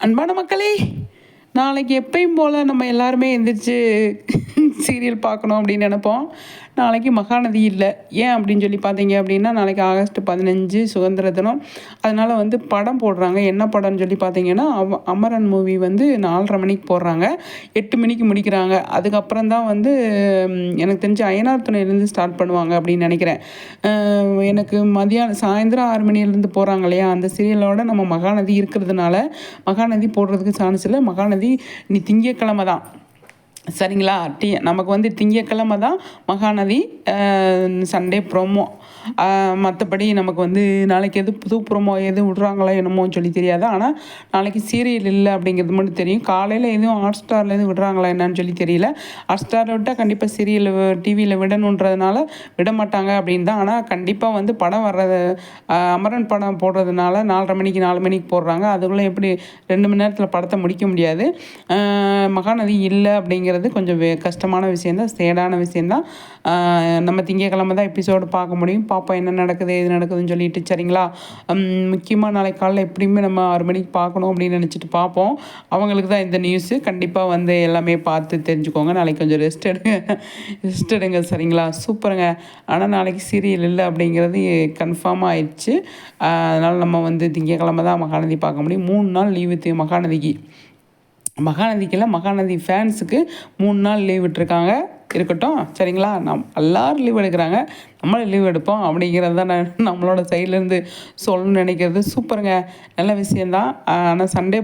அன்பான மக்களே நாளைக்கு எப்பயும் போல் நம்ம எல்லாருமே எந்திரிச்சு சீரியல் பார்க்கணும் அப்படின்னு நினப்போம். நாளைக்கு மகாநதி இல்லை. ஏன் அப்படின்னு சொல்லி பார்த்தீங்க அப்படின்னா நாளைக்கு ஆகஸ்ட் பதினஞ்சு சுதந்திர தினம். அதனால் வந்து படம் போடுறாங்க. என்ன படம்னு சொல்லி பார்த்தீங்கன்னா அவ அமரன் மூவி வந்து நாலரை மணிக்கு போடுறாங்க. எட்டு மணிக்கு முடிக்கிறாங்க. அதுக்கப்புறம் தான் வந்து எனக்கு தெரிஞ்சு அயனார் துணையிலேருந்து ஸ்டார்ட் பண்ணுவாங்க அப்படின்னு நினைக்கிறேன். எனக்கு மதியானம் சாயந்தரம் ஆறு மணிலேருந்து போகிறாங்க இல்லையா? அந்த சீரியலோட நம்ம மகாநதி இருக்கிறதுனால மகாநதி போடுறதுக்கு சான்ஸ் இல்லை. மகாநதி நீ திங்கக்கிழமை தான். சரிங்களா? டி நமக்கு வந்து திங்கக்கிழமை தான் மகாநதி சண்டே ப்ரோமோ. மற்றபடி நமக்கு வந்து நாளைக்கு எது புது ப்ரோமோ எது விடுறாங்களோ என்னமோன்னு சொல்லி தெரியாது. ஆனால் நாளைக்கு சீரியல் இல்லை அப்படிங்கிறது மட்டும் தெரியும். காலையில் எதுவும் ஹாட் ஸ்டாரில் எதுவும் விடுறாங்களா என்னன்னு சொல்லி தெரியல. ஹாட் ஸ்டாரில் விட்டால் கண்டிப்பாக சீரியல் டிவியில் விடணுன்றதுனால விட மாட்டாங்க அப்படின்னு தான். ஆனால் கண்டிப்பாக வந்து படம் வர்றது அமரன் படம் போடுறதுனால நாலரை மணிக்கு நாலு மணிக்கு போடுறாங்க. அதுக்குள்ளே எப்படி ரெண்டு மணி நேரத்தில் படத்தை முடிக்க முடியாது. மகாநதி இல்லை அப்படிங்கிறது கொஞ்சம் வே- கஷ்டமான விஷயந்தான் சேடான விஷயந்தான் நம்ம திங்கக்கிழமை தான் எபிசோடு பார்க்க முடியும். பார்ப்போம் என்ன நடக்குது எது நடக்குதுன்னு சொல்லிட்டு சரிங்களா? முக்கியமாக நாளைக்கு காலையில் எப்படியுமே நம்ம ஆறு மணிக்கு பார்க்கணும் அப்படின்னு நினச்சிட்டு பார்ப்போம். அவங்களுக்கு தான் இந்த நியூஸு கண்டிப்பாக வந்து எல்லாமே பார்த்து தெரிஞ்சுக்கோங்க. நாளைக்கு கொஞ்சம் ரெஸ்ட் எடுங்க. ரெஸ்ட் எடுங்க சரிங்களா? சூப்பருங்க. ஆனால் நாளைக்கு சீரியல் இல்லை அப்படிங்கிறது கன்ஃபார்மாக ஆயிடுச்சு. அதனால் நம்ம வந்து திங்கக்கிழமை தான் மகாநதி பார்க்க முடியும். மூணு நாள் லீவு மகாநதிக்கு. மகாநதிக்கெல்லாம் மகாநதி ஃபேன்ஸுக்கு மூணு நாள் லீவ் விட்டுருக்காங்க. இருக்கட்டும். சரிங்களா? நம் எல்லாரும் லீவ் எடுக்கிறாங்க. நம்மளும் லீவ் எடுப்போம் அப்படிங்கிறது தான் நான் நம்மளோட சைட்லேருந்து சொல்லணும்னு நினைக்கிறது. சூப்பருங்க நல்ல விஷயந்தான் ஆனால் சண்டே